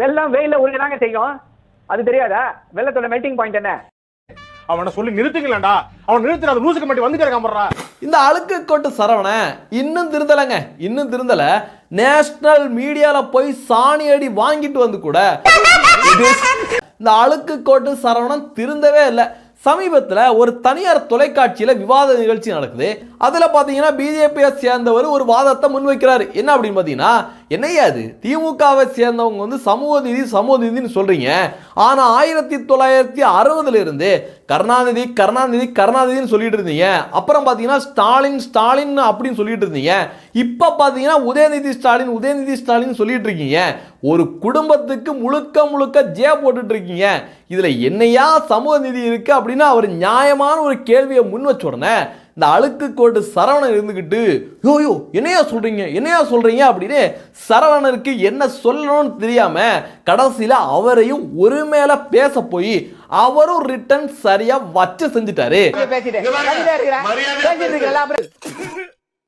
வெள்ளம் வெயில உருகதாங்க செய்யும். அது தெரியாதா? வெள்ளத்தோட மெல்டிங் பாயிண்ட் என்ன? அவனை சொல்லி நிறுத்துங்களேன்டா. அவன் நிறுத்துற அந்த லூசுக்கு மட்டும் வந்துட்டு இருக்கான் இந்த அழுக்கு கோட்டு சரவண இன்னும் திருந்தலைங்க. இன்னும் திருந்தல. நேஷனல் மீடியால போய் சாணி அடி வாங்கிட்டு வந்து கூட இந்த அழுக்கு கோட்டு சரவணன் திருந்தவே இல்லை. சமீபத்தில் ஒரு தனியார் தொலைக்காட்சியில் விவாத நிகழ்ச்சி நடக்குது. அதில் பார்த்தீங்கன்னா பிஜேபியை சேர்ந்தவர் ஒரு வாதத்தை முன்வைக்கிறாரு. என்ன அப்படின்னு பார்த்தீங்கன்னா என்னையா அது? திமுகவை சேர்ந்தவங்க வந்து சமூக நீதி சமூக நீதினு சொல்கிறீங்க ஆனால் ஆயிரத்தி தொள்ளாயிரத்தி அறுபதுல இருந்து கருணாநிதி கருணாநிதி கருணாநிதினு சொல்லிட்டு இருந்தீங்க. அப்புறம் பார்த்தீங்கன்னா ஸ்டாலின் ஸ்டாலின் அப்படின்னு சொல்லிட்டு இருந்தீங்க. இப்போ பார்த்தீங்கன்னா உதயநிதி ஸ்டாலின் உதயநிதி ஸ்டாலின் சொல்லிட்டு இருக்கீங்க. ஒரு குடும்பத்துக்கு முழுக்க முழுக்க ஜே போட்டுட்டு இருக்கீங்க. இதில் என்னையா சமூக நீதி இருக்குது அப்படின்னா அவர் நியாயமான ஒரு கேள்வியை முன் வச்ச உடனே இந்த அழுக்கு கோட்டு சரவணன் இருந்துக்கிட்டு யோ யோ என்னையா சொல்றீங்க? என்னையா சொல்றீங்க? அப்படின்னு சரவணனுக்கு என்ன சொல்லணும்னு தெரியாம கடைசியில அவரையும் ஒரு மேல பேச போய் அவரும் ரிட்டன் சரியா வச்சு செஞ்சுட்டாரு.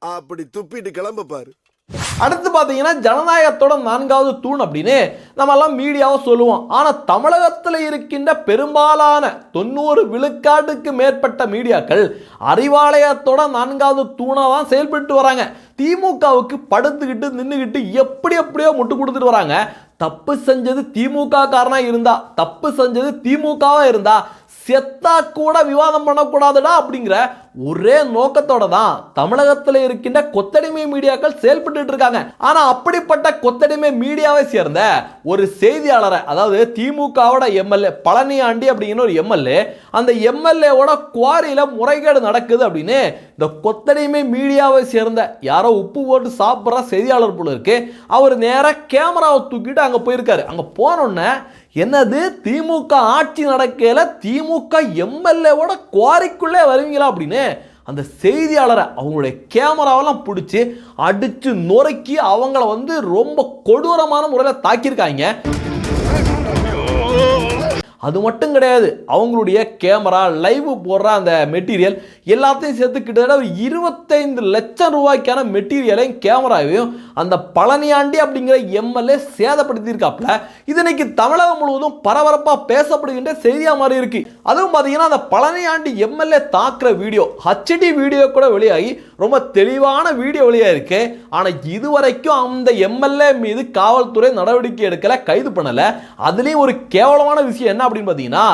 அப்படி துப்பிட்டு கிளம்ப பாரு. அடுத்து பார்த்தீங்கன்னா ஜனநாயகத்தோட நான்காவது தூண் அப்படின்னு நம்ம எல்லாம் மீடியாவை சொல்லுவோம். ஆனால் தமிழகத்தில் இருக்கின்ற பெரும்பாலான தொண்ணூறு விழுக்காட்டுக்கு மேற்பட்ட மீடியாக்கள் அறிவாலயத்தோட நான்காவது தூணாக தான் செயல்பட்டு வராங்க. திமுகவுக்கு படுத்துக்கிட்டு நின்றுக்கிட்டு எப்படி எப்படியோ முட்டு கொடுத்துட்டு வராங்க. தப்பு செஞ்சது திமுக காரனாக இருந்தா தப்பு செஞ்சது திமுகவாக இருந்தா செத்தா கூட விவாதம் பண்ணக்கூடாதுடா அப்படிங்கிற ஒரே நோக்கத்தோட தான் தமிழகத்தில் இருக்கின்ற கொத்தடிமை மீடியாக்கள் செயல்பட்டு இருக்காங்க. ஆனா அப்படிப்பட்ட கொத்தடிமை மீடியாவை சேர்ந்த ஒரு செய்தியாளரை அதாவது திமுகவோட எம்எல்ஏ பழனி ஆண்டி அப்படிங்கிற ஒரு எம்எல்ஏ அந்த எம்எல்ஏவோட குவாரியில முறைகேடு நடக்குது அப்படின்னு இந்த கொத்தடிமை மீடியாவை சேர்ந்த யாரோ உப்பு போட்டு சாப்பிட்ற செய்தியாளர் போல இருக்கு. அவர் நேராக கேமராவை தூக்கிட்டு அங்கே போயிருக்காரு. அங்கே போனோன்னே என்னது திமுக ஆட்சி நடக்கையில் திமுக எம்எல்ஏவோட குவாரிக்குள்ளே வருவீங்களா அப்படின்னு அந்த செய்தியாளரை அவங்களுடைய கேமராவெல்லாம் பிடிச்சி அடித்து நொறுக்கி அவங்கள வந்து ரொம்ப கொடூரமான முறையில் தாக்கியிருக்காங்க. அது மட்டும் கிடையாது அவங்களுடைய கேமரா லைவ் போடுற அந்த மெட்டீரியல் எல்லாத்தையும் சேர்த்து கிட்டத்தட்ட ஒரு இருபத்தைந்து லட்சம் ரூபாய்க்கான மெட்டீரியலையும் கேமராவையும் அந்த பழனியாண்டி அப்படிங்கிற எம்எல்ஏ சேதப்படுத்தியிருக்காப்ல இது இன்னைக்கு தமிழகம் முழுவதும் பரபரப்பாக பேசப்படுகின்ற செய்தியாக மாதிரி இருக்கு. அதுவும் பார்த்தீங்கன்னா அந்த பழனியாண்டி எம்எல்ஏ தாக்குற வீடியோ ஹச்டி வீடியோ கூட வெளியாகி ரொம்ப தெளிவான வீடியோ வெளியாக இருக்கு ஆனால் இதுவரைக்கும் அந்த எம்எல்ஏ மீது காவல்துறை நடவடிக்கை எடுக்கல கைது பண்ணலை. அதுலேயும் ஒரு கேவலமான விஷயம் என்ன அப்படின்னு பார்த்தீங்கன்னா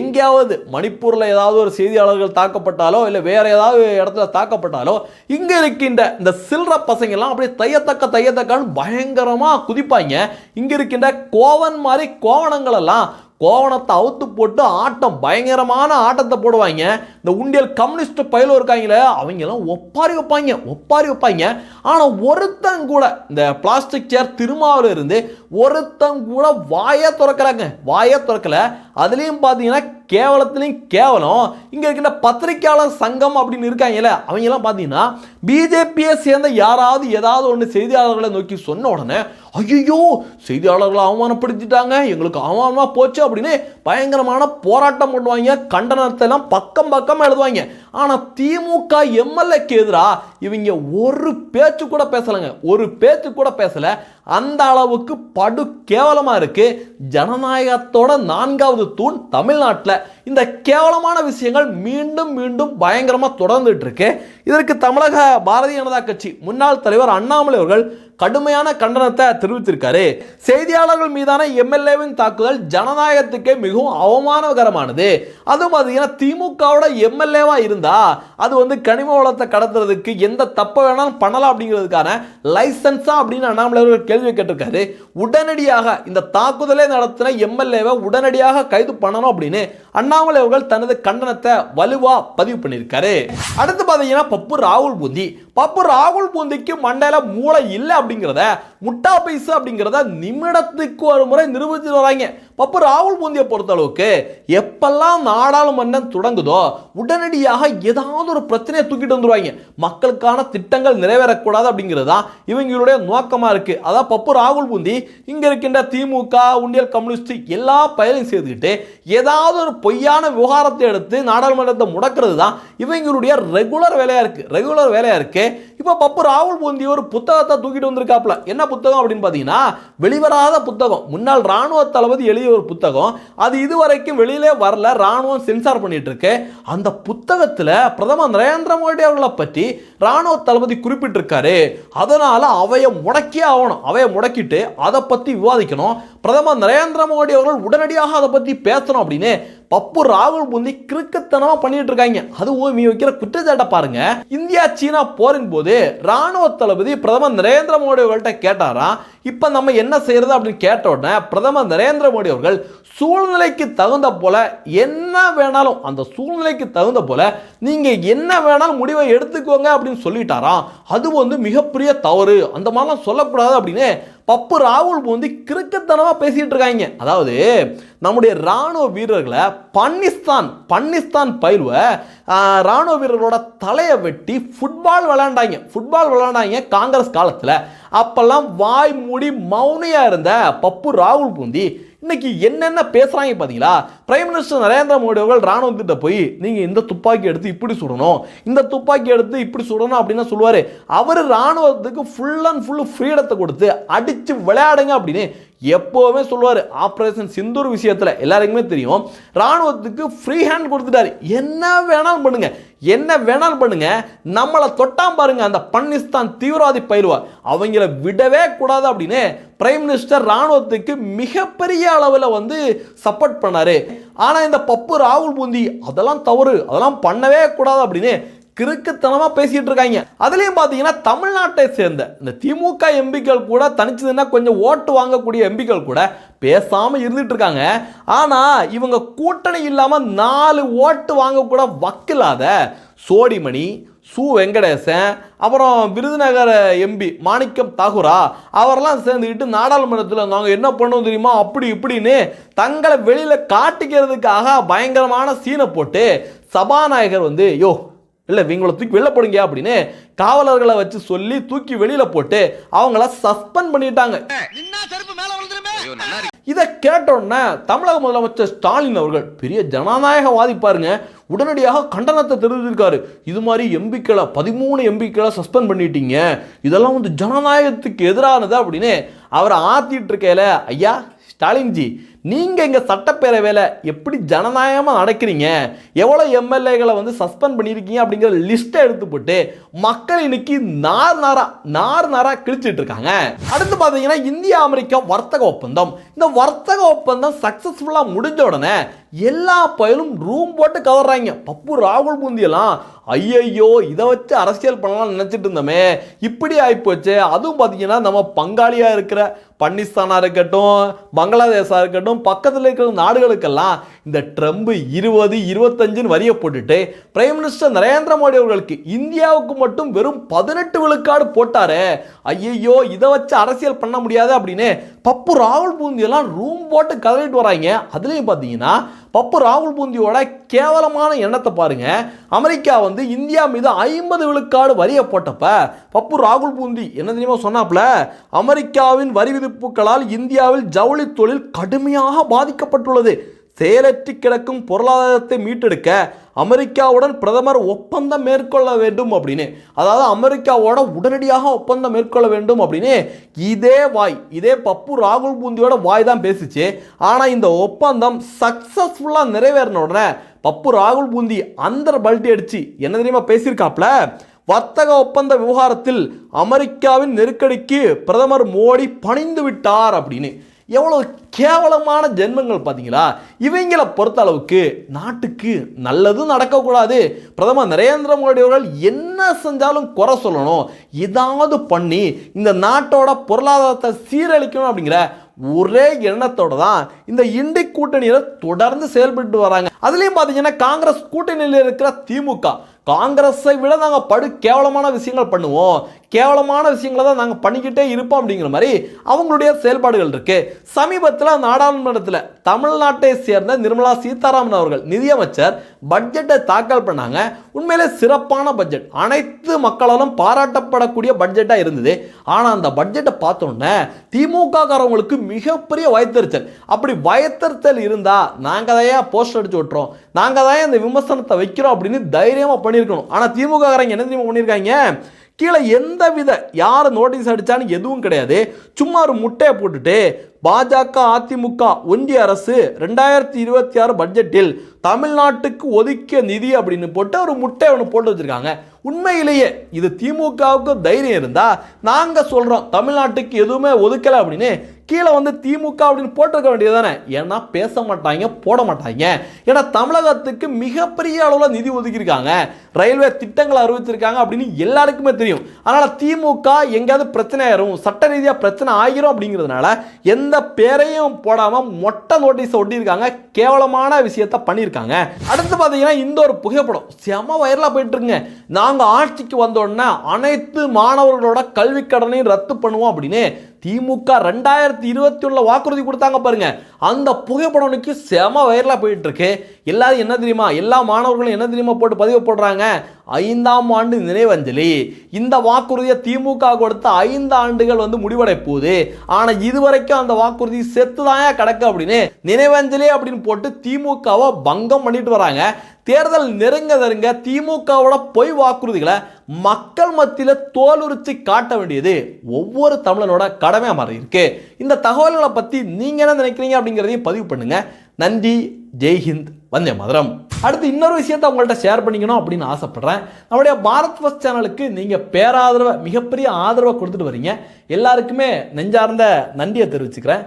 எங்கேயாவது மணிப்பூரில் ஏதாவது ஒரு செய்தியாளர்கள் தாக்கப்பட்டாலோ இல்லை வேறு ஏதாவது இடத்துல தாக்கப்பட்டாலோ இங்கே இருக்கின்ற இந்த சில்லற பசங்கள்லாம் அப்படியே தையத்தக்க தையத்தக்கான்னு பயங்கரமாக குதிப்பாங்க. இங்கே இருக்கின்ற கோவன் மாதிரி கோவணங்களெல்லாம் கோவணத்தை அவுத்து போட்டு ஆட்டம் பயங்கரமான ஆட்டத்தை போடுவாங்க. இந்த உண்டியல் கம்யூனிஸ்ட் பயிலும் இருக்காங்களே அவங்கெல்லாம் ஒப்பாரி வைப்பாங்க ஒப்பாரி வைப்பாங்க. ஆனால் ஒருத்தன் கூட இந்த பிளாஸ்டிக் சேர் திருமாவில் இருந்து ஒருத்தன் கூட வாயே திறக்கிறாங்க வாயே திறக்கல. அதுலேயும் பார்த்தீங்கன்னா கேவலத்துலேயும் கேவலம். இங்கே இருக்கின்ற பத்திரிக்கையாளர் சங்கம் அப்படின்னு இருக்காங்கல்ல அவங்கெல்லாம் பார்த்தீங்கன்னா பிஜேபியை சேர்ந்த யாராவது ஏதாவது ஒன்று செய்தியாளர்களை நோக்கி சொன்ன உடனே ஐயோ செய்தியாளர்களை அவமானப்படுத்திட்டாங்க எங்களுக்கு அவமானமாக போச்சு அப்படின்னு பயங்கரமான போராட்டம் பண்ணுவாங்க. கண்டனத்தை எல்லாம் பக்கம் பக்கம் எழுதுவாங்க. ஆனால் திமுக எம்எல்ஏக்கு எதிராக இவங்க ஒரு பேச்சு கூட பேசலைங்க. ஒரு பேச்சு கூட பேசலை. அந்த அளவுக்கு படு கேவலமாக இருக்கு. ஜனநாயகத்தோட நான்காவது தூண் தமிழ்நாட்டில். இந்த கேவலமான விஷயங்கள் மீண்டும் மீண்டும் பயங்கரமாக தொடர்ந்துட்டு இருக்கு. இதற்கு தமிழக பாரதிய ஜனதா கட்சி முன்னாள் தலைவர் அண்ணாமலை அவர்கள் கடுமையான கண்டனத்தை தெரிவித்திருக்காரு. செய்தியாளர்கள் மீதான எம்எல்ஏவின் தாக்குதல் ஜனநாயகத்துக்கே மிகவும் அவமானகரமானது. அதுவும் பார்த்தீங்கன்னா திமுகவோட எம்எல்ஏவா இருந்தா அது வந்து கனிம வளத்தை கடத்துறதுக்கு எந்த தப்பை வேணாலும் பண்ணலாம் அப்படிங்கிறதுக்கான லைசன்ஸா அப்படின்னு அண்ணாமலை அவர்கள் கேள்வி கேட்டிருக்காரு. உடனடியாக இந்த தாக்குதலை நடத்தின எம்எல்ஏவை உடனடியாக கைது பண்ணணும் அப்படின்னு அண்ணாமலை அவர்கள் தனது கண்டனத்தை வலுவா பதிவு பண்ணியிருக்காரு. அடுத்து பார்த்தீங்கன்னா பப்பு ராகுல் பூந்தி. பப்பு ராகுல் பூந்திக்கு மண்டையில மூளை இல்லை அப்படிங்கிறத முட்டா பைசு அப்படிங்கிறத நிமிடத்துக்கு ஒரு முறை நிரூபிச்சு வராங்க. பப்பு ராகுல் பூந்தியை பொறுத்தளவுக்கு எப்பெல்லாம் நாடாளுமன்றம் தொடங்குதோ உடனடியாக ஏதாவது ஒரு பிரச்சனையை தூக்கிட்டு வந்துருவாங்க. மக்களுக்கான திட்டங்கள் நிறைவேறக்கூடாது அப்படிங்கிறது தான் இவங்களுடைய நோக்கமா இருக்கு. அதான் பப்பு ராகுல் பூந்தி இங்க இருக்கின்ற திமுக உண்டியல் கம்யூனிஸ்ட் எல்லா பயனையும் சேர்த்துக்கிட்டு ஏதாவது ஒரு பொய்யான விவகாரத்தை எடுத்து நாடாளுமன்றத்தை முடக்கிறது தான் இவங்களுடைய ரெகுலர் வேலையாக இருக்குது ரெகுலர் வேலையாக இருக்கு. இப்போ பப்பு ராகுல் பூந்தி ஒரு புத்தகத்தை தூக்கிட்டு வந்திருக்காப்ல என்ன புத்தகம் அப்படின்னு பார்த்தீங்கன்னா வெளிவராத புத்தகம். முன்னாள் ராணுவ தளபதி எழுதிய ஒரு புத்தகம். அது இதுவரைக்கும் வெளியிலே வரல. ராணுவம் சென்சார் பண்ணிட்டு இருக்கு. அந்த புத்தகத்தில் பிரதமர் நரேந்திர மோடி அவர்களை பற்றி ராணுவ தளபதி குறிப்பிட்டிருக்காரு. அதனால் அவையை முடக்கியே ஆகணும். அவையை முடக்கிட்டு அதை பற்றி விவாதிக்கணும். பிரதமர் நரேந்திர மோடி அவர்கள் உடனடியாக அதை பற்றி பேசணும் அப்படின்னு பப்பு ராகுல் பூந்தி கிறுக்குத்தனமா பண்ணிட்டு இருக்காங்க. அதுவும் நீ வைக்கிற குற்றச்சாட்டை பாருங்க. இந்தியா சீனா போரின் போது ராணுவ தளபதி பிரதமர் நரேந்திர மோடி அவர்கள்ட்ட கேட்டாராம் இப்போ நம்ம என்ன செய்யறது அப்படின்னு கேட்ட உடனே பிரதமர் நரேந்திர மோடி அவர்கள் சூழ்நிலைக்கு தகுந்த போல என்ன வேணாலும் அந்த சூழ்நிலைக்கு தகுந்த போல நீங்க என்ன வேணாலும் முடிவை எடுத்துக்கோங்க அப்படின்னு சொல்லிட்டாராம் அது வந்து மிகப்பெரிய தவறு. அந்த மாதிரிலாம் சொல்லக்கூடாது அப்படின்னு பப்பு ராகுல் பூந்தி கிறுக்குத்தனமா பேசிகிட்டு இருக்காங்க அதாவது நம்முடைய ராணுவ வீரர்களை பன்னிஸ்தான் பன்னிஸ்தான் பயிலுவ இராணுவ ராணுவ வீரர்களோட தலையை வெட்டி ஃபுட்பால் விளையாண்டாங்க. ஃபுட்பால் விளையாண்டாங்க காங்கிரஸ் காலத்தில். அப்போல்லாம் வாய் மூடி மௌனியாக இருந்த பப்பு ராகுல் பூந்தி இன்னைக்கு என்னென்ன பேசுகிறாங்க பார்த்தீங்களா பிரைம் மினிஸ்டர் நரேந்திர மோடி அவர்கள் ராணுவத்திட்ட போய் நீங்கள் இந்த துப்பாக்கி எடுத்து இப்படி சுடணும் இந்த துப்பாக்கி எடுத்து இப்படி சுடணும் அப்படின்னு சொல்லுவார். அவர் ராணுவத்துக்கு ஃபுல் அண்ட் ஃபுல் ஃப்ரீடத்தை கொடுத்து அடித்து விளையாடுங்க அப்படின்னு எப்போவுமே சொல்லுவார் ஆப்ரேஷன் சிந்தூர் விஷயத்தில் எல்லாருக்குமே தெரியும். ராணுவத்துக்கு ஃப்ரீ ஹேண்ட் கொடுத்துட்டாரு. என்ன வேணாலும் பண்ணுங்க. என்ன வேணாலும் பண்ணுங்க. நம்மளை தொட்டாம் பாருங்க அந்த பன்னிஸ்தான் தீவிரவாதி பயிலுவா. அவங்கள விடவே கூடாது அப்படின்னு பிரைம் மினிஸ்டர் ராணுவத்துக்கு மிகப்பெரிய அளவில் வந்து சப்போர்ட் பண்ணாரு. ஆனால் இந்த பப்பு ராகுல் பூந்தி அதெல்லாம் தவறு. அதெல்லாம் பண்ணவே கூடாது அப்படின்னு கிறுக்குத்தனமாக பேசிகிட்டு இருக்காங்க. அதுலேயும் பார்த்தீங்கன்னா தமிழ்நாட்டை சேர்ந்த இந்த திமுக எம்பிக்கள் கூட தனிச்சதுன்னா கொஞ்சம் ஓட்டு வாங்கக்கூடிய எம்பிக்கள் கூட பேசாமல் இருந்துட்டு இருக்காங்க. ஆனால் இவங்க கூட்டணி இல்லாமல் நாலு ஓட்டு வாங்கக்கூட வக்கில்லாத சோடிமணி சு வெங்கடேசன் அப்புறம் விருதுநகர் எம்பி மாணிக்கம் தாகுரா அவரெல்லாம் சேர்ந்துக்கிட்டு நாடாளுமன்றத்தில் நாங்கள் என்ன பண்ணுவோம் தெரியுமா? அப்படி இப்படின்னு தங்களை வெளியில் காட்டிக்கிறதுக்காக பயங்கரமான சீனை போட்டு சபாநாயகர் வந்து யோ இல்லை இவங்களை தூக்கி வெளில போடுங்க அப்படின்னு காவலர்களை வச்சு சொல்லி தூக்கி வெளியில போட்டு அவங்கள சஸ்பெண்ட் பண்ணிட்டாங்க. இதை கேட்டோன்னே தமிழக முதலமைச்சர் ஸ்டாலின் அவர்கள் பெரிய ஜனநாயகவாதி பாருங்க உடனடியாக கண்டனத்தை தெரிவிச்சிருக்காரு. இது மாதிரி எம்பிக்களை பதிமூணு எம்பிக்களை சஸ்பெண்ட் பண்ணிட்டீங்க. இதெல்லாம் வந்து ஜனநாயகத்துக்கு எதிரானது அப்படின்னு அவரை ஆத்திட்டு இருக்கையில ஐயா ஸ்டாலின்ஜி நீங்கள் இங்கே சட்டப்பேரவையில எப்படி ஜனநாயகமாக நடக்கிறீங்க? எவ்வளோ எம்எல்ஏகளை வந்து சஸ்பெண்ட் பண்ணியிருக்கீங்க அப்படிங்கிற லிஸ்ட்டை எடுத்து போட்டு மக்கள் இன்னைக்கு நார் நாரா நார் நாரா கிழிச்சிட்டு இருக்காங்க. அடுத்து பார்த்தீங்கன்னா இந்தியா அமெரிக்கா வர்த்தக ஒப்பந்தம். இந்த வர்த்தக ஒப்பந்தம் சக்ஸஸ்ஃபுல்லாக முடிஞ்ச உடனே எல்லா பயலும் ரூம் போட்டு கவர்றாங்க. பப்பு ராகுல் பூந்தியெல்லாம் ஐயையோ இதை வச்சு அரசியல் பண்ணலாம்னு நினச்சிட்டு இருந்தோமே. இப்படி ஆகிப்போச்சு அதுவும் பார்த்தீங்கன்னா நம்ம பங்காளியாக இருக்கிற பன்னிஸ்தானாக இருக்கட்டும் பங்களாதேஷாக இருக்கட்டும் பக்கத்தில் இருக்கிற நாடுகளுக்கெல்லாம் இந்த ட்ரம்ப் இருபது இருபத்தஞ்சுன்னு வரியை போட்டுட்டு பிரைம் மினிஸ்டர் நரேந்திர மோடி அவர்களுக்கு இந்தியாவுக்கு மட்டும் வெறும் பதினெட்டு விழுக்காடு போட்டாரு. ஐயையோ இதை வச்சு அரசியல் பண்ண முடியாது அப்படின்னு பப்பு ராகுல் பூந்தியெல்லாம் ரூம் போட்டு கதறிட்டு வராங்க. அதுலேயும் பார்த்தீங்கன்னா பப்பு ராகுல் பூந்தியோட கேவலமான எண்ணத்தை பாருங்க. அமெரிக்கா வந்து இந்தியா மீது ஐம்பது விழுக்காடு வரியை போட்டப்ப பப்பு ராகுல் பூந்தி என்ன தெரியுமா சொன்னாப்ல அமெரிக்காவின் வரி விதிப்புகளால் இந்தியாவில் ஜவுளி தொழில் கடுமையாக பாதிக்கப்பட்டுள்ளது. செயலற்றி கிடக்கும் பொருளாதாரத்தை மீட்டெடுக்க அமெரிக்காவுடன் பிரதமர் ஒப்பந்தம் மேற்கொள்ள வேண்டும் அப்படின்னு. அதாவது அமெரிக்காவோட உடனடியாக ஒப்பந்தம் மேற்கொள்ள வேண்டும் அப்படின்னு இதே வாய் இதே பப்பு ராகுல் பூந்தியோட வாய் தான் பேசிச்சு. ஆனால் இந்த ஒப்பந்தம் சக்ஸஸ்ஃபுல்லாக நிறைவேறின உடனே பப்பு ராகுல் பூந்தி அந்த பல்ட்டி அடிச்சு என்ன தெரியுமா பேசியிருக்காப்ல வர்த்தக ஒப்பந்த விவகாரத்தில் அமெரிக்காவின் நெருக்கடிக்கு பிரதமர் மோடி பணிந்து விட்டார் அப்படின்னு. எவ்வளோ கேவலமான ஜென்மங்கள் பார்த்தீங்களா? இவங்களை பொறுத்த அளவுக்கு நாட்டுக்கு நல்லதும் நடக்கக்கூடாது. பிரதமர் நரேந்திர மோடி அவர்கள் என்ன செஞ்சாலும் குறை சொல்லணும். ஏதாவது பண்ணி இந்த நாட்டோட பொருளாதாரத்தை சீரழிக்கணும் அப்படிங்கிற ஒரே எண்ணத்தோட தான் இந்த இண்டி கூட்டணியில் தொடர்ந்து செயல்பட்டு வராங்க. அதுலேயும் பார்த்தீங்கன்னா காங்கிரஸ் கூட்டணியில் இருக்கிற திமுக. காங்கிரஸை விட நாங்கள் படு கேவலமான விஷயங்கள் பண்ணுவோம். கேவலமான விஷயங்களை தான் நாங்கள் பண்ணிக்கிட்டே இருப்போம் அப்படிங்கிற மாதிரி அவங்களுடைய செயல்பாடுகள் இருக்கு. சமீபத்தில் நாடாளுமன்றத்தில் தமிழ்நாட்டை சேர்ந்த நிர்மலா சீதாராமன் அவர்கள் நிதியமைச்சர் பட்ஜெட்டை தாக்கல் பண்ணாங்க. உண்மையிலே சிறப்பான பட்ஜெட். அனைத்து மக்களாலும் பாராட்டப்படக்கூடிய பட்ஜெட்டாக இருந்தது. ஆனால் அந்த பட்ஜெட்டை பார்த்தோன்னே திமுககாரவங்களுக்கு மிகப்பெரிய வயத்தறிச்சல் அப்படி வயத்தறிச்சல் இருந்தால் நாங்கள் தான் போஸ்டர் அடிச்சு விட்டுறோம்? நாங்கள் தான் இந்த விமர்சனத்தை வைக்கிறோம் அப்படின்னு தைரியமாக பண்ணியிருக்கணும். ஆனால் திமுகக்காரங்க என்ன தெரியுமா பண்ணியிருக்காங்க? கீழே எந்த வித யார் நோட்டீஸ் அடித்தான்னு எதுவும் கிடையாது. சும்மா ஒரு முட்டையை போட்டுட்டு பாஜக அதிமுக ஒன்றிய அரசு ரெண்டாயிரத்தி இருபத்தி ஆறு பட்ஜெட்டில் தமிழ்நாட்டுக்கு ஒதுக்கிய நிதி அப்படின்னு போட்டு ஒரு முட்டை ஒன்று போட்டு வச்சிருக்காங்க. உண்மையிலேயே இது திமுகவுக்கு தைரியம் இருந்தால் நாங்கள் சொல்கிறோம் தமிழ்நாட்டுக்கு எதுவுமே ஒதுக்கலை அப்படின்னு கீழே வந்து திமுக அப்படின்னு போட்டிருக்க வேண்டியது தானே ஏன்னா பேச மாட்டாங்க போட மாட்டாங்க. ஏன்னா தமிழகத்துக்கு மிகப்பெரிய அளவில் நிதி ஒதுக்கியிருக்காங்க. ரயில்வே திட்டங்களை அறிவிச்சிருக்காங்க அப்படின்னு எல்லாருக்குமே தெரியும். அதனால் திமுக எங்கேயாவது பிரச்சனை ஆயிரும் சட்ட ரீதியாக பிரச்சனை ஆகிரும் அப்படிங்கிறதுனால எந்த பேரையும் போடாமல் மொட்டை நோட்டீஸை ஒட்டியிருக்காங்க கேவலமான விஷயத்த பண்ணியிருக்காங்க. அடுத்து பார்த்தீங்கன்னா இந்த ஒரு புகைப்படம். செம வயரில் போயிட்டுருங்க நாங்கள் ஆட்சிக்கு வந்தோடனே அனைத்து மாணவர்களோட கல்வி கடனையும் ரத்து பண்ணுவோம் அப்படின்னு திமுக ரெண்டாயிரத்தி இருபத்தி ஒன்றில் வாக்குறுதி கொடுத்தாங்க பாருங்க. அந்த புகைப்படம் இன்னைக்கு செம வைரலாக போயிட்டு இருக்கு. எல்லாரும் என்ன தெரியுமா? எல்லா மாணவர்களும் என்ன தெரியுமா போட்டு பதிவு போடுறாங்க? ஐந்தாம் ஆண்டு நினைவஞ்சலி. இந்த வாக்குறுதியை திமுக கொடுத்த ஐந்து ஆண்டுகள் வந்து முடிவடை போகுது. ஆனால் இதுவரைக்கும் அந்த வாக்குறுதி செத்துதாயா கிடக்கு அப்படின்னு நினைவஞ்சலி அப்படின்னு போட்டு திமுகவை பங்கம் பண்ணிட்டு வராங்க. தேர்தல் நெருங்க நெருங்க திமுகவோட பொய் வாக்குறுதிகளை மக்கள் மத்தியில் தோலுரிச்சு காட்ட வேண்டியது ஒவ்வொரு தமிழனோட கடமையாக மாறி இருக்கு இந்த தகவல்களை பற்றி நீங்கள் என்ன நினைக்கிறீங்க அப்படிங்கிறதையும் பதிவு பண்ணுங்க. நன்றி ஜெய்ஹிந்த் வந்தே மதுரம். அடுத்து இன்னொரு விஷயத்தை உங்கள்கிட்ட ஷேர் பண்ணிக்கணும் அப்படின்னு ஆசைப்பட்றேன். நம்முடைய பாரத் ஃபஸ்ட் சேனலுக்கு நீங்கள் பேராதரவை மிகப்பெரிய ஆதரவை கொடுத்துட்டு வரீங்க. எல்லாருக்குமே நெஞ்சார்ந்த நன்றியை தெரிவிச்சுக்கிறேன்.